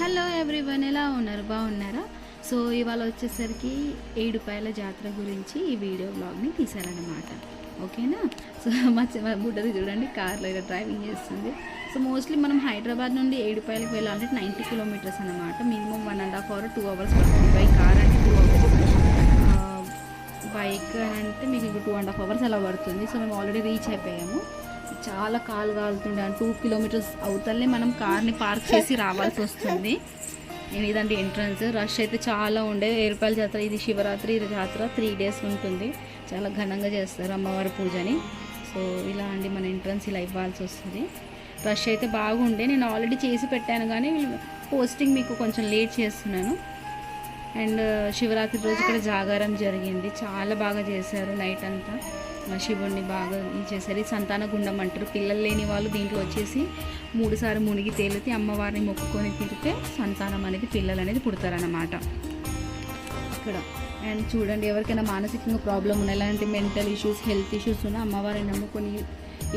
Hello everyone ఎలా ఉన్నారు? బాగున్నారా? సో ఇవాళ వచ్చేసరికి ఏడుపాయల జాతర గురించి ఈ వీడియో బ్లాగ్ని తీశారనమాట ఓకేనా? సో మా బుడ్డది చూడండి కార్లో ఇలా డ్రైవింగ్ చేస్తుంది. సో మోస్ట్లీ మనం హైదరాబాద్ నుండి ఏడుపాయలకు వెళ్ళాలంటే నైంటీ కిలోమీటర్స్ అనమాట minimum one and half hour two hours పడుతుంది. బై కార్ అంటే టూ అవర్స్. బైక్ అంటే మీకు ఇంక టూ అండ్ హాఫ్ అవర్స్ అలా పడుతుంది. సో మేము ఆల్రెడీ రీచ్ అయిపోయాము. చాలా కాలు కాలుతుండే టూ కిలోమీటర్స్ అవుతలే మనం కార్ని పార్క్ చేసి రావాల్సి వస్తుంది. నేను ఇదండి ఎంట్రన్స్. రష్ అయితే చాలా ఉండే. ఏరుపాయల జాతర ఇది శివరాత్రి ఇది జాతర. త్రీ డేస్ ఉంటుంది. చాలా ఘనంగా చేస్తారు అమ్మవారి పూజని. సో ఇలా అండి మన ఎంట్రన్స్ ఇలా ఇవ్వాల్సి వస్తుంది. రష్ అయితే బాగుండే. నేను ఆల్రెడీ చేసి పెట్టాను కానీ పోస్టింగ్ మీకు కొంచెం లేట్ చేస్తున్నాను. అండ్ శివరాత్రి రోజు ఇక్కడ జాగారం జరిగింది. చాలా బాగా చేశారు నైట్ అంతా. శివుణ్ణి బాగా చేశారు. సంతాన గుండం అంటారు. పిల్లలు లేని వాళ్ళు దీంట్లో వచ్చేసి మూడుసార్లు మునిగి తేలితే అమ్మవారిని మొక్కుకొని తిరిగితే సంతానం అనేది పిల్లలు అనేది పుడతారన్నమాట. ఇక్కడ. అండ్ చూడండి ఎవరికైనా మానసికంగా ప్రాబ్లం ఉన్న ఎలాంటి మెంటల్ ఇష్యూస్ హెల్త్ ఇష్యూస్ ఉన్నా అమ్మవారిని నమ్ముకొని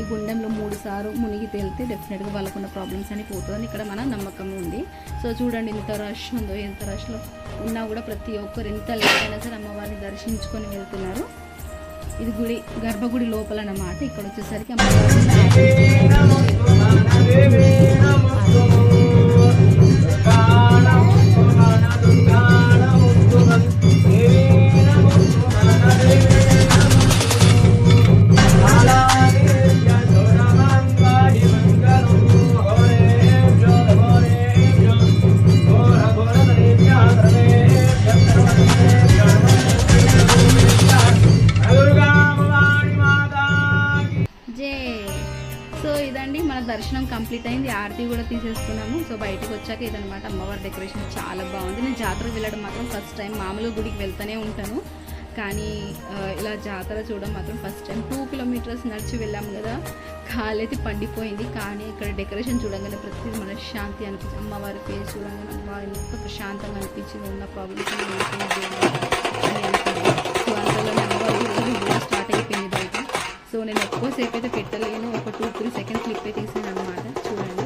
ఈ గుండెంలో మూడు సార్లు మునిగి తేలితే డెఫినెట్గా వాళ్ళకున్న ప్రాబ్లమ్స్ అని పోతుందని ఇక్కడ మన నమ్మకం ఉంది. సో చూడండి ఇంత రష్ ఉందో ఎంత రష్లో ఉన్నా కూడా ప్రతి ఒక్కరు ఎంత లేట్ అయినా సరే అమ్మవారిని దర్శించుకొని వెళ్తున్నారు. ఇది గుడి గర్భగుడి లోపల అన్నమాట ఇక్కడ వచ్చేసరికి అమ్మవారి ఇదండి మన దర్శనం కంప్లీట్ అయింది. ఆరతి కూడా తీసేసుకున్నాము. సో బయటకు వచ్చాక ఇదనమాట అమ్మవారి డెకరేషన్ చాలా బాగుంది. నేను జాతరకు వెళ్ళడం మాత్రం ఫస్ట్ టైం మామూలు గుడికి వెళ్తూనే ఉంటాను. కానీ ఇలా జాతర చూడడం మాత్రం ఫస్ట్ టైం టూ కిలోమీటర్స్ నడిచి వెళ్ళాము కదా కాలైతే పండిపోయింది. కానీ ఇక్కడ డెకరేషన్ చూడగానే ప్రతి మనశ్శాంతి అనిపించింది అమ్మవారి ఫేస్ చూడగానే అమ్మవారి ఎంత ప్రశాంతంగా అనిపించింది. ఉన్న ప్రాబ్లమ్స్ అని ఎక్కువసేపు అయితే పెట్టలేను. ఒక టూ త్రీ సెకండ్ క్లిప్ అయితే తీసాను అనమాట చూడండి.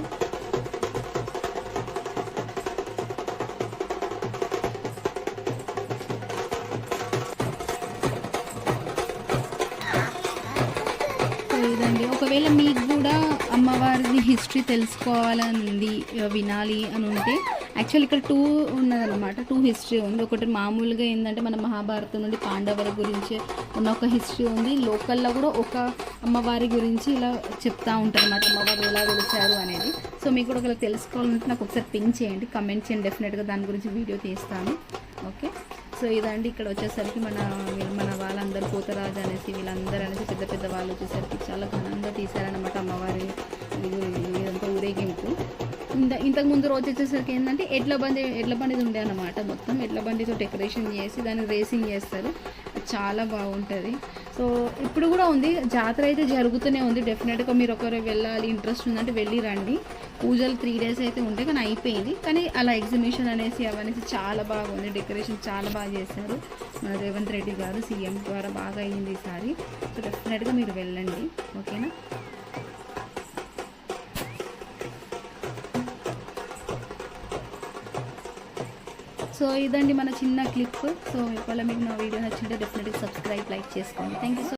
సో ఇదండి ఒకవేళ మీకు కూడా అమ్మవారిది హిస్టరీ తెలుసుకోవాలని ఉంది వినాలి అని ఉంటే యాక్చువల్ ఇక్కడ టూ ఉన్నదన్నమాట. టూ హిస్టరీ ఉంది. ఒకటి మామూలుగా ఏంటంటే మన మహాభారతం నుండి పాండవుల గురించి ఉన్న ఒక హిస్టరీ ఉంది. లోకల్లో కూడా ఒక అమ్మవారి గురించి ఇలా చెప్తా ఉంటారు అన్నమాట అమ్మవారు ఎలా వెలిచారు అనేది. సో మీకు కూడా ఒకవేళ తెలుసుకోవాలంటే నాకు ఒకసారి పింక్ చేయండి. కమెంట్ చేయండి. డెఫినెట్గా దాని గురించి వీడియో తీస్తాను. ఓకే సో ఇదండి. ఇక్కడ వచ్చేసరికి మన మన వాళ్ళందరూ పోతరాజు అనేసి వీళ్ళందరూ అనేసి పెద్ద పెద్ద వాళ్ళు వచ్చేసరికి చాలా ఘనంగా తీశారనమాట అమ్మవారి ఇది ఇదంతా ఊరేగింపు. ఇంత ఇంతకు ముందు రోజు వచ్చేసరికి ఏంటంటే ఎడ్ల బండి ఎడ్ల బండిది ఉండే అనమాట మొత్తం ఎడ్ల బండితో డెకరేషన్ చేసి దాన్ని రేసింగ్ చేస్తారు. చాలా బాగుంటుంది. సో ఇప్పుడు కూడా ఉంది. జాతర అయితే జరుగుతూనే ఉంది. డెఫినెట్గా మీరు ఒకరు వెళ్ళాలి ఇంట్రెస్ట్ ఉందంటే వెళ్ళి రండి. పూజలు త్రీ డేస్ అయితే ఉంటాయి కానీ అయిపోయింది. కానీ అలా ఎగ్జిబిషన్ అనేసి అవనేసి చాలా బాగుంది. డెకరేషన్ చాలా బాగా చేశారు. మన రేవంత్ రెడ్డి గారు సీఎం ద్వారా బాగా అయ్యింది ఈసారి సో డెఫినెట్గా మీరు వెళ్ళండి. ఓకేనా సో ఇదండి మన చిన్న క్లిప్. సో ఒకవేళ మీకు నా వీడియో నచ్చింటే డెఫినెట్గా సబ్స్క్రైబ్ లైక్ చేసుకోండి. Thank you so